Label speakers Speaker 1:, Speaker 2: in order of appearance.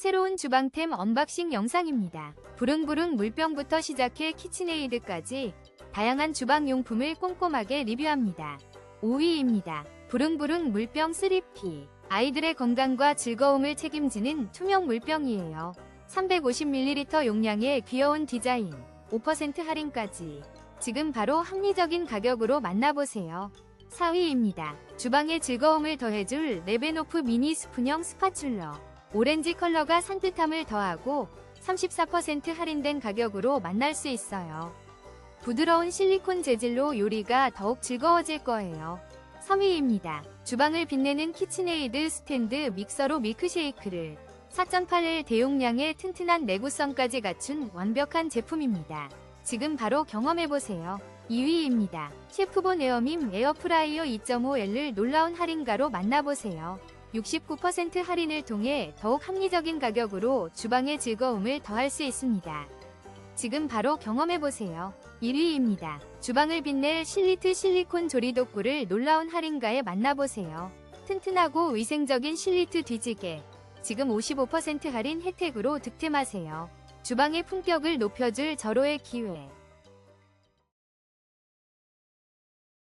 Speaker 1: 새로운 주방템 언박싱 영상입니다. 부릉부릉 물병부터 시작해 키친에이드까지 다양한 주방용품을 꼼꼼하게 리뷰합니다. 5위입니다. 부릉부릉 물병 3P 아이들의 건강과 즐거움을 책임지는 투명 물병이에요. 350ml 용량의 귀여운 디자인, 5% 할인까지 지금 바로 합리적인 가격으로 만나보세요. 4위입니다. 주방의 즐거움을 더해줄 레베노프 미니 스푼형 스파츌러. 오렌지 컬러가 산뜻함을 더하고 34% 할인된 가격으로 만날 수 있어요. 부드러운 실리콘 재질로 요리가 더욱 즐거워질 거예요. 3위입니다. 주방을 빛내는 키친에이드 스탠드 믹서로 밀크쉐이크를 4.8L 대용량의 튼튼한 내구성까지 갖춘 완벽한 제품입니다. 지금 바로 경험해보세요. 2위입니다. 셰프본 에어밈 에어프라이어 2.5L을 놀라운 할인가로 만나보세요. 69% 할인을 통해 더욱 합리적인 가격으로 주방의 즐거움을 더할 수 있습니다. 지금 바로 경험해보세요. 1위입니다. 주방을 빛낼 실리트 실리콘 조리 도구를 놀라운 할인가에 만나보세요. 튼튼하고 위생적인 실리트 뒤지개. 지금 55% 할인 혜택으로 득템하세요. 주방의 품격을 높여줄 절호의 기회.